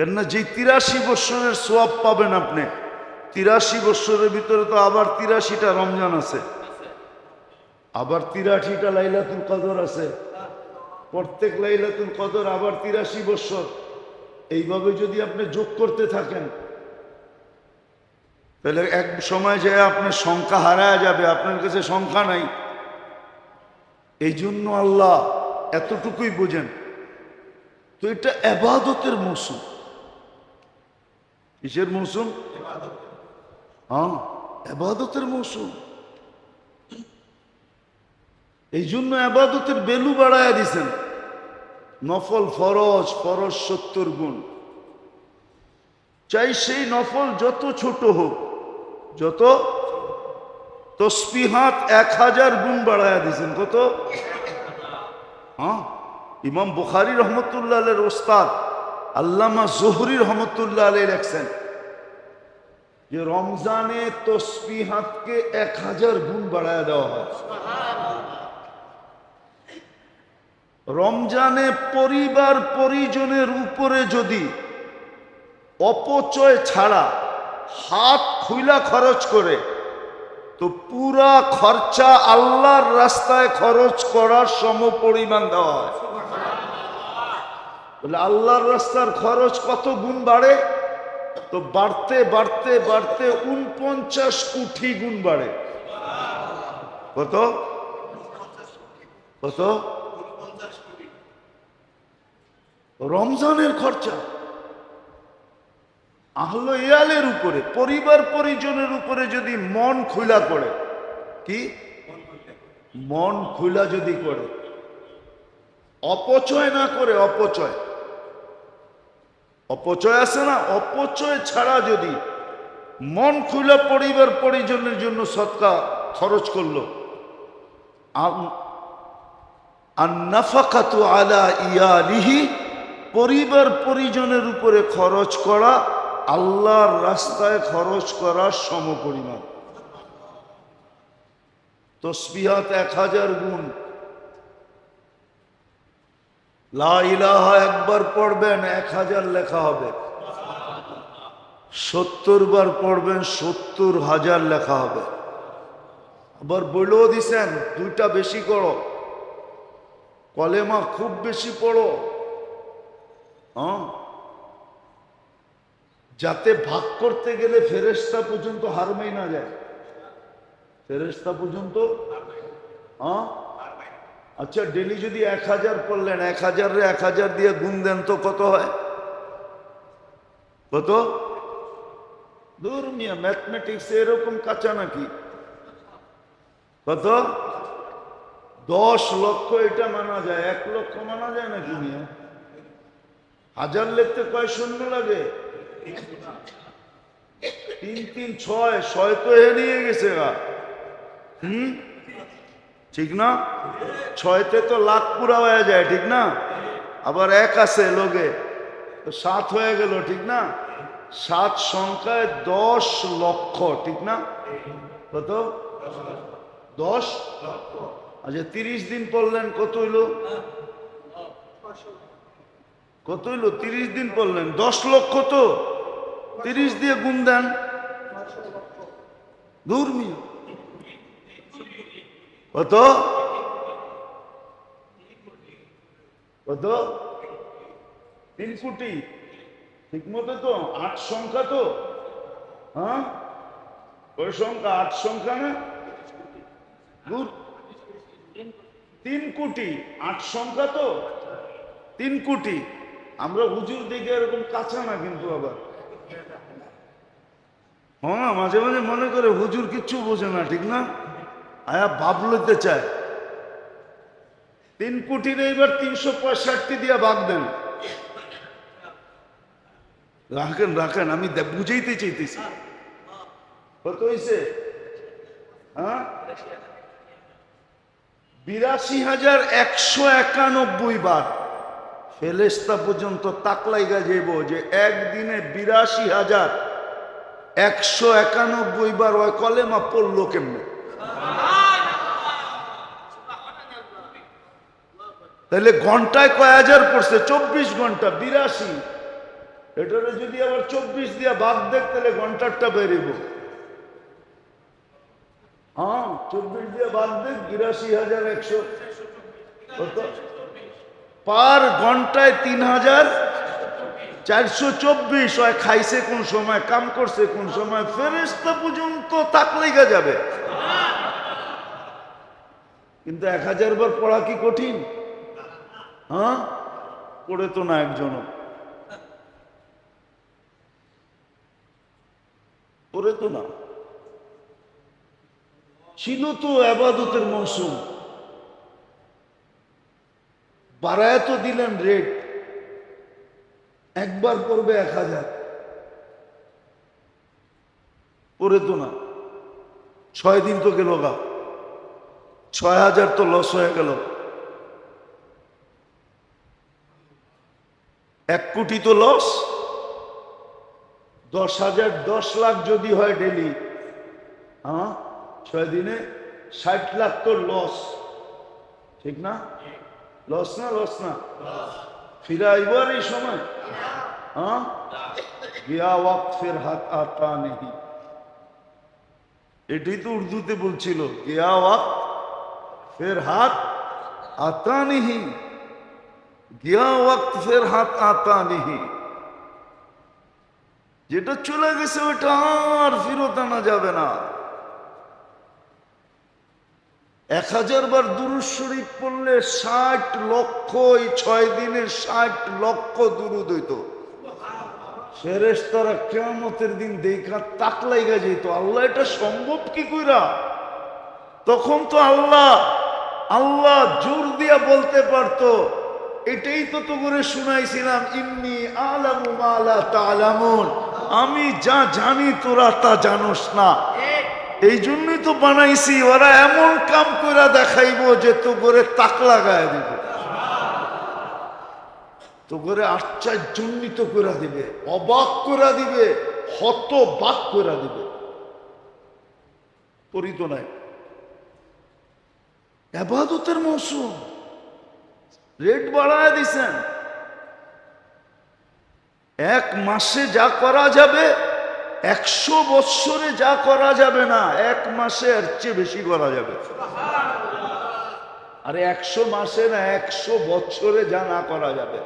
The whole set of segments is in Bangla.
কেননা যে তিরাশি বৎসরের সোয়াব পাবেন আপনি, তিরাশি বৎসরের ভিতরে তো আবার তিরাশিটা রমজান আছে। আবার তিরাশিটা লাইলাতুল কদর আছে। প্রত্যেক লাইলাতুল কদর আবার তিরাশি বৎসর। এইভাবে যদি আপনি যোগ করতে থাকেন, তাহলে এক সময় যে আপনার সংখ্যা হারায় যাবে, আপনার কাছে সংখ্যা নাই। এই জন্য আল্লাহ এতটুকুই বোঝেন। তো এটা এবাদতের মৌসুম। কিসের মৌসুম হ্যাঁ এবাদতের মৌসুম এই জন্য আবাদতের বেলু বাড়ায় দিছেন নফল ফরজ ফরজ সত্তর গুণ চাই সেই নফল যত ছোট হোক যত তসপিহাত এক হাজার গুণ বাড়াইয়া দিছেন কত হ্যাঁ ইমাম বুখারি রহমতুল্লাহ ওস্তাদ আল্লামা জোহরি রহমতুল্লাহ আলী লেখছেন যে রমজানে তসবিহাতকে এক হাজার গুণ বাড়ায় দেওয়া হয়। রমজানে পরিবার পরিজনের উপরে যদি অপচয় ছাড়া হাত খুইলা খরচ করে, তো পুরা খরচা আল্লাহর রাস্তায় খরচ করার সম পরিমাণ দেওয়া হয়। বলে, আল্লাহর রাস্তার খরচ কত গুণ বাড়ে? তো বাড়তে বাড়তে বাড়তে উনপঞ্চাশ কোটি গুণ বাড়ে। কত? কত? রমজানের খরচা। আহল ইয়ালের উপরে, পরিবার পরিজনের উপরে যদি মন খোলা করে, কি? মন খোলা যদি করে, অপচয় না করে, অপচয়। অপচয় আছে না? অপচয় ছাড়া যদি মন খুলে পরিবার পরিজনের জন্য সৎকা খরচ করল। আলা ইয়ালিহি, পরিবার পরিজনের উপরে খরচ করা আল্লাহর রাস্তায় খরচ করার সম পরিমাণ তসবিহাত এক হাজার গুণ। লা ইলাহা একবার পড়বেন, এক হাজার লেখা হবে। সত্তর বার পড়বেন, সত্তর হাজার লেখা হবে। আবার বলেও দিছেন, দুইটা বেশি করো। কলেমা খুব বেশি পড়ো। হ্যাঁ যাতে ভাগ করতে গেলে ফেরেস্তা পর্যন্ত হারমেই না যায়। ফেরেস্তা পর্যন্ত? হ্যাঁ আচ্ছা ডেলি যদি এক হাজার পড়লেন, এক হাজার এক হাজার দিয়ে গুণ দেন তো কত হয়? কত? দূর মিয়া ম্যাথমেটিক্স এরকম কাঁচা নাকি? কত? দশ লক্ষ এটা মানা যায়, এক লক্ষ মানা যায় নাকি মিয়া হাজার লিখতে কয় শূন্য লাগে? তিন তিন, ছয় ছয় তো এ নিয়ে গেছে গা। হুম? ঠিক না? ছয়তে তো লাখ পুরা হয়ে যায়, ঠিক না? আবার এক আছে লোকে সাত হয়ে গেল, ঠিক না? সাত সংখ্যায় দশ লক্ষ, ঠিক না? কত? দশ? আচ্ছা তিরিশ দিন পড়লেন, কত হইল? কত হইল? তিরিশ দিন পড়লেন, দশ লক্ষ তো? তিরিশ দিয়ে গুণ দেন। দূর কত? কত? তিন কোটি। ঠিক মতো তো? আট সংখ্যা তো? হ্যাঁ? ওই সংখ্যা আট সংখ্যা না? তিন কোটি। আট সংখ্যা তো? তিন কোটি। আমরা হুজুর দিকে এরকম কাঁচা না কিন্তু আবার। হ্যাঁ মাঝে মাঝে মনে করে হুজুর কিচ্ছু বোঝে না, ঠিক না? আয়া ভাব লইতে চায়। তিন কোটির এইবার তিনশো পঁয়ষট্টি দিয়া বাঘ দেন। রাখেন রাখেন আমি বুঝাইতে চাইতেছি। কত হয়েছে হ্যাঁ? বিরাশি হাজার একশো একানব্বই বার ফেলেস্তা পর্যন্ত তাকলাইগা যাইব যে একদিনে বিরাশি হাজার একশো একানব্বই বার ওই কলেমা পড়ল কেমনে? তাহলে ঘন্টায় কয় হাজার পড়ছে? চব্বিশ ঘণ্টা, বিরাশি। এটারে যদি আবার চব্বিশ দিয়া বাদ দেখ তাহলে ঘন্টারটা বেরিব। হ্যাঁ চব্বিশ দিয়ে বাদ দেখ বিরাশি হাজার একশো। পার ঘন্টায় তিন হাজার চারশো চব্বিশ। হয় খাইছে কোন সময়, কাম করছে কোন সময় ফেরেস্তা পর্যন্ত তাক লেগে যাবে। কিন্তু এক হাজার বার পড়া কি কঠিন? হ্যাঁ? পড়ে তো না একজনও। পড়ে তো না। ছিল তো আবাদতের মৌসুম। বাড়ায় তো দিলেন রেট। একবার পড়বে এক হাজার। পড়ে তো না। ছয় দিন তো গেল গা। ছয় হাজার তো লস হয়ে গেল। এক কোটি তো লস দশ হাজার দশ লাখ যদি হয় ডেলি হ্যাঁ? ছয় দিনে ষাট লাখ তো লস ঠিক না? লস না লস না? ফিরে আইব আর এই সময়। হ্যাঁ? গিয়া ওয়াক্ত ফের হাত আতা নেই। এটাই তো উর্দুতে বলছিল, গিয়া ওয়াক্ত ফের হাত আতা নেই। গিয়া ওয়াক্ত ফের হাত আতা নেই যেটা চলে গেছে ওটা আর ফেরত আনা যাবে না। এক হাজার বার দুরুদ শরীফ পড়লে ষাট লক্ষ, এই ছয় দিনের ষাট লক্ষ দুরুদ হইতো। ফেরেস তারা কেমতের দিন দেখা তাক লাইগা যেত। আল্লাহ, এটা সম্ভব কি কইরা? তখন তো আল্লাহ আল্লাহ জোর দিয়া বলতে পারতো এটাই তো তো করে শুনাইছিলাম, ইন্নি আলামু মালা তালামুন। আমি যা জানি তোরা তা জানোস না। এই জন্যই তো বানাইছি, ওরা এমন কাম করে দেখাইবো যে তো করে তাক লাগায় দিব। তো করে আশ্চর্যজনিত করে দিবে, অবাক করে দিবে হত বাক করে দিবে। পরিত নাই। আবাদতের মৌসুম। রেট বাড়ায় দিছেন। এক মাসে যা করা যাবে, একশো বৎসরে যা করা যাবে না, এক মাসে এর চেয়ে বেশি করা যাবে। আরে একশো মাসে না, একশো বছরে যা না করা যাবে,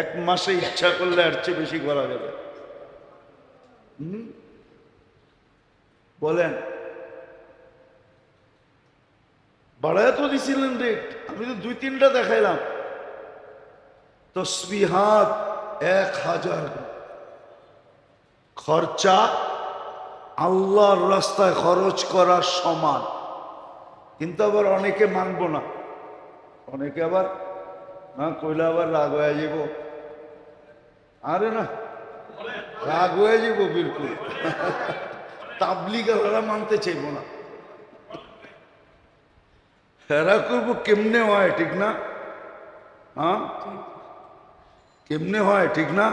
এক মাসে ইচ্ছা করলে এর চেয়ে বেশি করা যাবে? বলেন বাড়ায় তো দিছিলেন রেট। আমি তো দুই তিনটা দেখাইলাম। তসবিহাত এক হাজার। খরচা আল্লাহর রাস্তায় খরচ করার সমান। কিন্তু আবার অনেকে মানব না। অনেকে আবার, না কইলে আবার রাগ হয়ে যাব। আরে না, রাগ হয়ে যাব বিলকুল। তাবলিগ ওরা মানতে চাইব না। হেরা করব কেমনে হয়, ঠিক না? হ্যাঁ? কেমনে হয়, ঠিক না?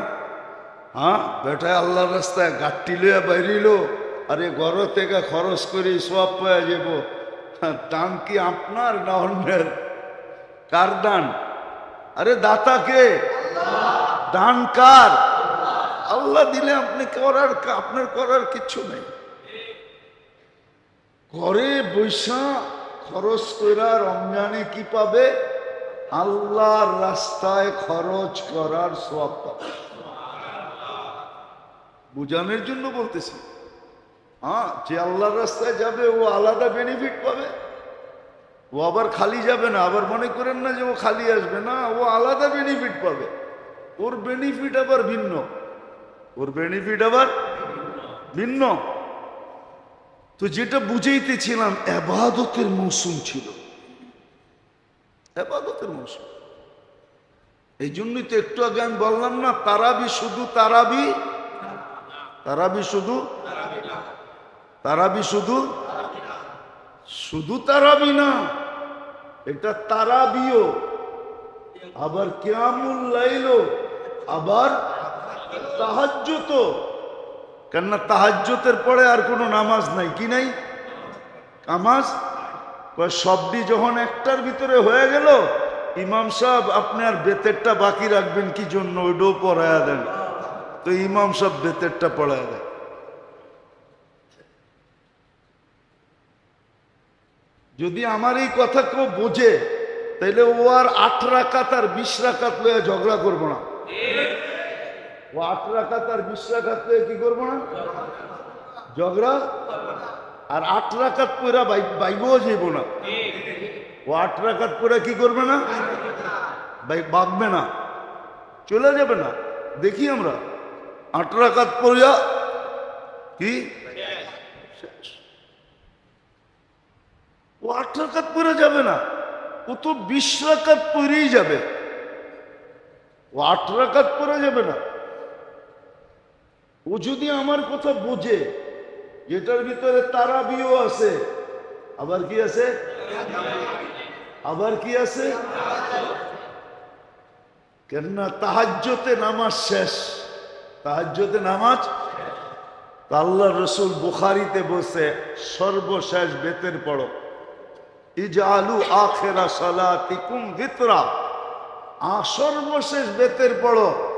হ্যাঁ? বেটায় আল্লাহর রাস্তায় গাঠটি লইয়া বাইরিল, আরে ঘর থেকে খরচ করে সব পাওয়া যাব। দান কি আপনার না অন্যের? কার দান? আরে দাতা কে? দান কার? আল্লাহ দিলে আপনি করার আপনার করার কিচ্ছু নেই। ঘরে বৈশা খরচ কইরা রমজানে কি পাবে? আল্লাহর রাস্তায় খরচ করার সব পাবে। বুঝানোর জন্য বলতেছি হ্যাঁ যে আল্লাহর রাস্তায় যাবে, ও আলাদা বেনিফিট পাবে। ও আবার খালি যাবে না, আবার মনে করেন না যে ও খালি আসবে না, ও আলাদা বেনিফিট পাবে। ওর বেনিফিট আবার ভিন্ন। ওর বেনিফিট আবার ভিন্ন। তো যেটা বুঝাইতেছিলাম, আবাদতের মৌসুম ছিল। আবাদতের মৌসুম। এই জন্যই তো একটু আগে আমি বললাম না, তারাবি শুধু তারাবি তারাবি শুধু তারাবি শুধু শুধু তারাবি না, এটা তারাবিও। আবার কেমন লাইলো আবার তাহাজ্জত কেননা তাহাজ্জতের পরে আর কোনো নামাজ নাই। কি নাই? নামাজ? কয়, সবটি যখন একটার ভিতরে হয়ে গেল, ইমাম সাহেব, আপনি আর বেতেরটা বাকি রাখবেন কি জন্য? ওইটাও পড়ায়া দেন। তো ইমাম সব বেতেরটা পড়ায় দেয়। যদি আমার এই কথা কেউ বোঝে, তাইলে ও আর আট রাকাত আর বিশ রাকাত লয়ে ঝগড়া করব না। ও আট রাকাত আর বিশ লয়ে কি করব না? ঝগড়া? আর আট রাকাত পয়রা বাইবও যাইব না। ও আট রাখাত পরে কি করবে না? বাঁধবে না। চলে যাবে না। দেখি আমরা। আট রাকাত পড়িয়া কি? ও আট রাখাত পরে যাবে না। ও তো বিশ রাকাত পরেই যাবে। ও আট রাখাত পরে যাবে না। ও যদি আমার কথা বোঝে, যেটার ভিতরে তারাবিও আছে, আবার কি আছে? আবার কি আছে? কেননা তাহাজ্যতে নামাজ শেষ। তাহাজ্যতে নামাজ? তা আল্লাহ রসুল বুখারিতে বসে সর্বশেষ বেতের পড়ো। ইজালু আখেরা সালাতিকুম ভিতরা আ, সর্বশেষ বেতের পড়ো।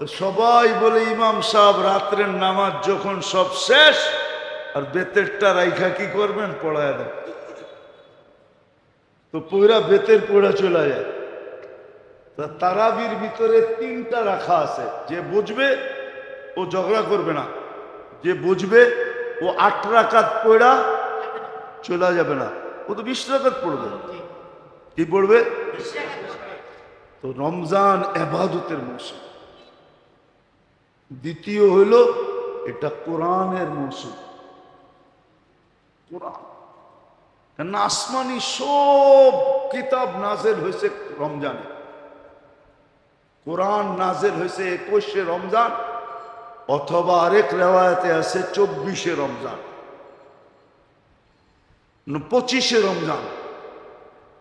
তো সবাই বলে ইমাম সাহেব রাত্রের নামাজ যখন সব শেষ আর বেতেরটা রাইখা কি করবেন? পড়ায় দেন। তো পুরা বেতের পোড়া চলে যায়। তা তারাবির ভিতরে তিনটা রাখা আছে। যে বুঝবে ও ঝগড়া করবে না। যে বুঝবে ও আট রাকাত পড়া চলে যাবে না। ও তো বিশ রাকাত পড়বে। কি পড়বে? তো রমজান এবাদতের মৌসুম। দ্বিতীয় হইল এটা কোরআনের মৌসুম। কোরআন। কেননা আসমানি সব কিতাব নাজেল হয়েছে রমজানে। কোরআন নাজেল হয়েছে একুশে রমজান, অথবা আরেক রেওয়ায়তে আছে চব্বিশে রমজান। পঁচিশে রমজান,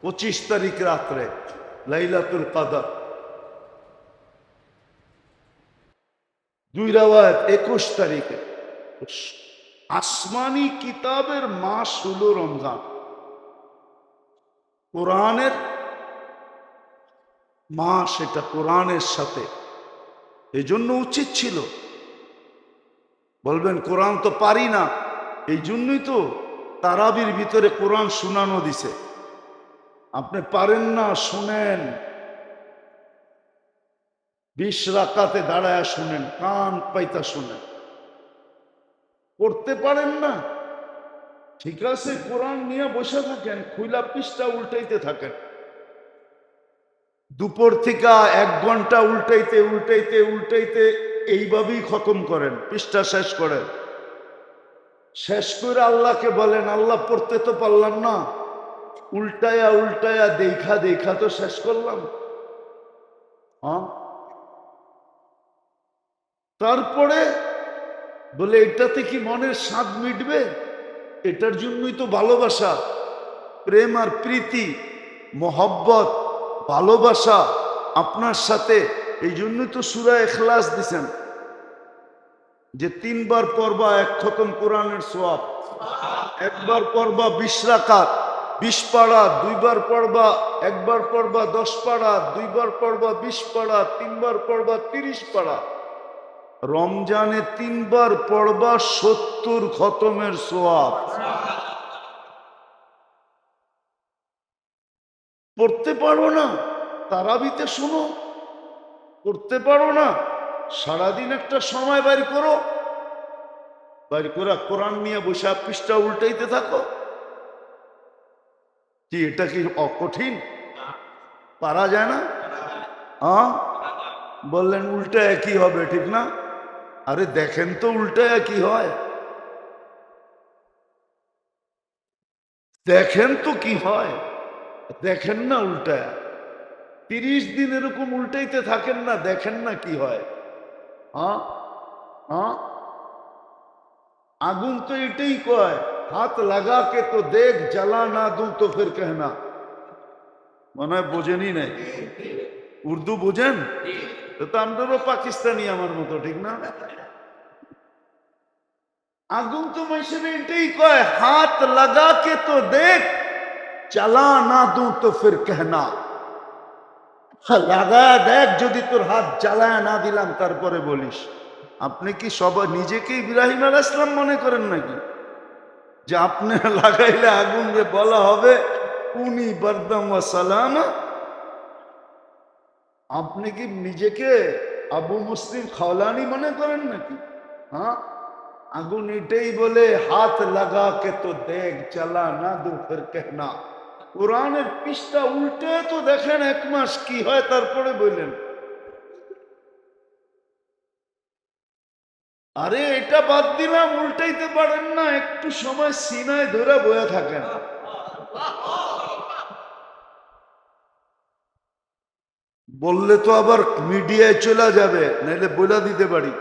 পঁচিশ তারিখ রাত্রে লাইলাতুল কাদার। দুই রেওয়ায়ত একুশ তারিখে। আসমানি কিতাবের মাস হলো রমজান। কোরআনের মাস এটা কোরআনের সাথে। এই জন্য উচিত ছিল। বলবেন, কোরআন তো পারি না। এই জন্যই তো তারাবির ভিতরে কোরআন শোনানো দিছে। আপনি পারেন না, শুনেন। বিশ রাকাতে দাঁড়ায় শুনেন, কান পাইতা শুনেন। পড়তে পারেন না। ঠিক আছে, কোরআন নিয়ে বসে থাকেন, খুইলা পৃষ্ঠা উল্টাইতে থাকেন। দুপুর থেকে এক ঘণ্টা উল্টাইতে উল্টাইতে উল্টাইতে এইভাবেই খতম করেন, পৃষ্ঠা শেষ করেন। শেষ করে আল্লাহকে বলেন, আল্লাহ, পড়তে তো পারলাম না। উল্টায়া উল্টায়া, দেখা দেখা তো শেষ করলাম। হ্যাঁ? তারপরে বলে, এটাতে কি মনের স্বাদ মিটবে? এটার জন্যই তো ভালোবাসা, প্রেম আর প্রীতি, মহব্বত, ভালোবাসা আপনার সাথে। এই জন্যই তো সুরা এখলাস দিছেন, যে তিনবার পর্বা এক খতম কোরআনের সোয়াব একবার পর্বা বিশ রাকাত, বিশ পাড়া, দুইবার পড়বা, একবার পড়বা দশ পাড়া, দুইবার পড়বা বিশ পাড়া, তিনবার পড়বা তিরিশ পাড়া। রমজানে তিনবার পড়বা সত্তর খতমের সোয়াব। পড়তে পারো না, তারাবিতে শোনো। করতে পারো না, সারাদিন একটা সময় বাইর করো। বাইর করে কোরআন নিয়ে বসে পৃষ্ঠা উল্টাইতে থাকো। কি, এটা কি অকঠিন? পারা যায় না? বললেন উল্টা একই হবে, ঠিক না? আরে দেখেন তো উল্টায়া কি হয়? দেখেন তো কি হয়? দেখেন না উল্টায়া। তিরিশ দিন এরকম উল্টাইতে থাকেন না, দেখেন না কি হয়। আগুন তো এটাই কয়, হাত লাগাকে তো দেখ, জ্বালা না দু তো ফের কেনা মনে হয় বোঝেনই নাই। উর্দু বোঝেন? তো আমরাও পাকিস্তানি আমার মতো, ঠিক না? আগুন তো মানুষের এটাই কয়, হাত লাগা কে তো দেখ, চালা না দু তো ফির কেহনা হ্যাঁ, লাগা দেখ যদি তোর হাত জ্বালায় না দিলাম, তারপরে বলিস। আপনি কি সবাই নিজেকে ইব্রাহিম আল ইসলাম মনে করেন নাকি? যে আপনি লাগাইলে আগুন বলা হবে, উনি বারদাম সালাম আপনি কি নিজেকে আবু মুসলিম খাওলানি মনে করেন নাকি? হ্যাঁ? আগুন এটাই বলে, হাত লাগা কে তো দেখ, চালা না দু ফের কেহনা। কোরআনের পৃষ্ঠা উল্টে তো দেখেন এক মাস কি হয়, তারপরে বললেন। আরে, এটা বাদ দিলাম, উল্টাইতে পারেন না, একটু সময় সিনায় ধরে বয়ে থাকেন। বললে তো আবার মিডিয়ায় চলে যাবে নাহলে বলে দিতে পারি।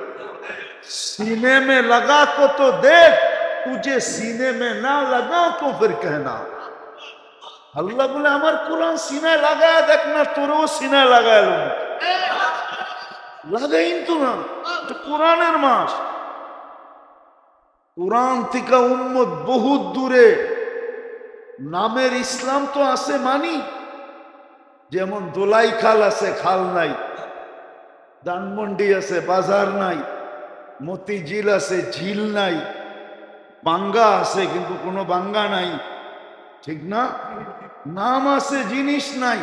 সিনেমে লাগা কো তো দেখ তুঝে সিনেমে না লাগা তো ফির কেনা আল্লাহ বলে, আমার কোরআন সিনায় লাগায় দেখ না, তোরও সিনায় লাগায় লাগাই তো না কোরআনের মাস। কোরআন থেকে উন্মত বহুত দূরে। নামের ইসলাম তো আছে মানি। যেমন দোলাই খাল আছে, খাল নাই। দানমন্ডি আছে, বাজার নাই। মতি ঝিল আছে, ঝিল নাই। বাঙ্গা আছে, কিন্তু কোনো বাঙ্গা নাই। ঠিক না? নাম আছে, জিনিস নাই।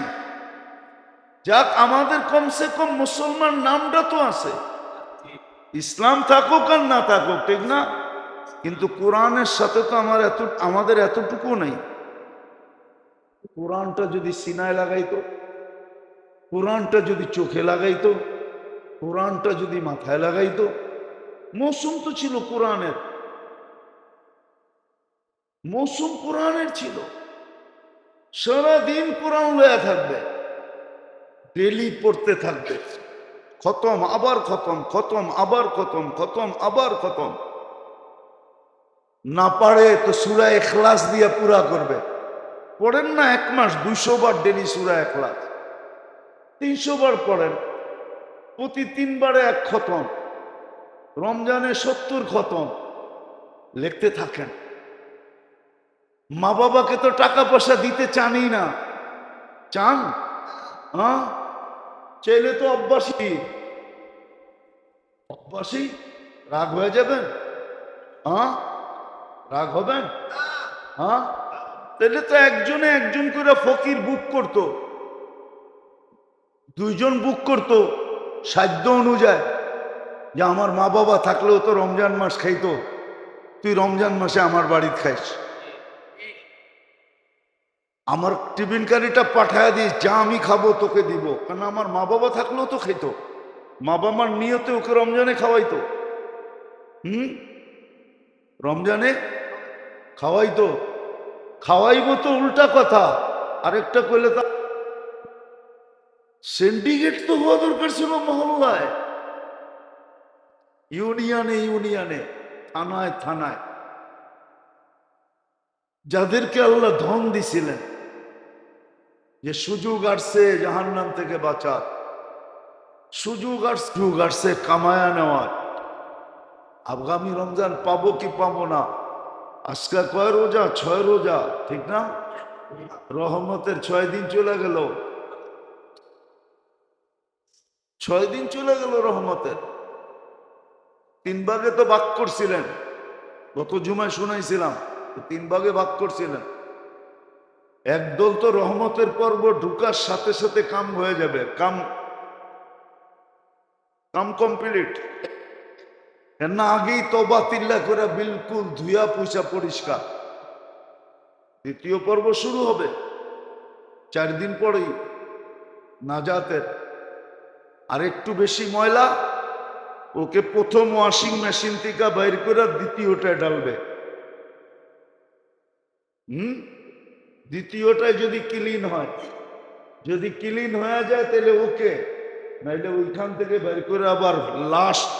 যাক, আমাদের কমসে কম মুসলমান নামটা তো আছে। ইসলাম থাকুক আর না থাকুক, ঠিক না? কিন্তু কোরআনের সাথে তো আমার এত আমাদের এতটুকু নেই। কোরআনটা যদি সিনায় লাগাইতো, কোরআনটা যদি চোখে লাগাইতো, কোরআনটা যদি মাথায় লাগাইতো, মৌসুম তো ছিল কোরআনের। মৌসুম কোরআনের ছিল। সারাদিন কোরআন লয়া থাকবে ডেলি পড়তে থাকবে। খতম, আবার খতম খতম, আবার খতম খতম, আবার খতম। না পারে তো সুরা এখলাস দিয়ে পুরা করবে। পড়েন না এক মাস, দুইশো বার ডেলি সুরা এখলাস। তিনশো বার পড়েন, প্রতি তিনবারে এক খতম। রমজানে সত্তর খতম। লিখতে থাকেন। মা বাবাকে তো টাকা পয়সা দিতে চানই না। চান? হ্যাঁ? চাইলে তো অভ্যাসী অভ্যাসী রাগ হয়ে যাবেন? হ্যাঁ? রাগ হবেন? হ্যাঁ? তাহলে তো একজনে একজন করে ফকির বুক করতো, দুইজন বুক করতো সাধ্য অনুযায়ী যে আমার মা বাবা থাকলেও তো রমজান মাস খাইতো, তুই রমজান মাসে আমার বাড়িতে খাইস। আমার টিফিন কারিটা পাঠায় দিস, যা আমি খাব তোকে দিব। কারণ আমার মা বাবা থাকলেও তো খেতো মা বাবার নিয়তে ওকে রমজানে খাওয়াইতো। হুম? রমজানে খাওয়াইতো। খাওয়াইবো তো উল্টা কথা। আরেকটা কইলে তা সিন্ডিকেট তো হওয়া দরকার ছিল মহল্লায়। ইউনিয়নে ইউনিয়নে, থানায় থানায়। যাদেরকে আল্লাহ ধন দিছিলেন, যে সুযোগ আসছে জাহান্নাম থেকে বাঁচার। সুযোগ আসছে সুযোগ আসছে কামায়া নেওয়ার। আগামী রমজান পাবো কি পাবো না? আজকে কয় রোজা? ছয় রোজা। ঠিক না? রহমতের ছয় দিন চলে গেল। ছয় দিন চলে গেল রহমতের। তিন ভাগে তো বাক করছিলেন। গত জুমায় শুনাইছিলাম তিন ভাগে বাক করছিলেন। একদল তো রহমতের পর্ব ঢুকার সাথে সাথে কাম হয়ে যাবে। কাম কাম কমপ্লিট। না, আগেই তবা তিল্লা করে বিলকুল ধুয়া পুষা পরিষ্কার। দ্বিতীয় পর্ব শুরু হবে। চার দিন পরেই নাজাতের আর একটু বেশি ময়লা, ওকে প্রথম ওয়াশিং মেশিন থেকে বাইর করে দ্বিতীয়টায় ডালবে হুম? দ্বিতীয়টায় যদি ক্লিন হয়, যদি ক্লিন হয়ে যায় তাহলে ওকে, নাইলে ওইখান থেকে বের করে আবার লাস্ট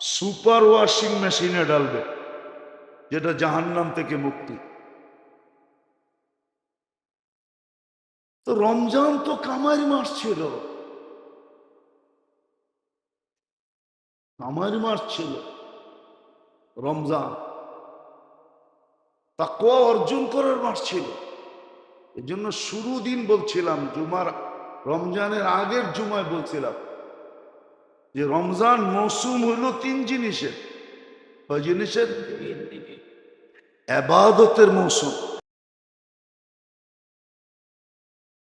সুপার ওয়াশিং মেশিনে ডালবে যেটা জাহান্নাম থেকে মুক্তি। তো রমজান তো কামারি মাস ছিল। কামারি মাস ছিল রমজান। তাকুয়া অর্জন করার মাস ছিল। এই জন্য শুরু দিন বলছিলাম, জুমার, রমজানের আগের জুমায় বলছিলাম যে রমজান মৌসুম হইল তিন জিনিসের। জিনিসের? এবাদতের মৌসুম।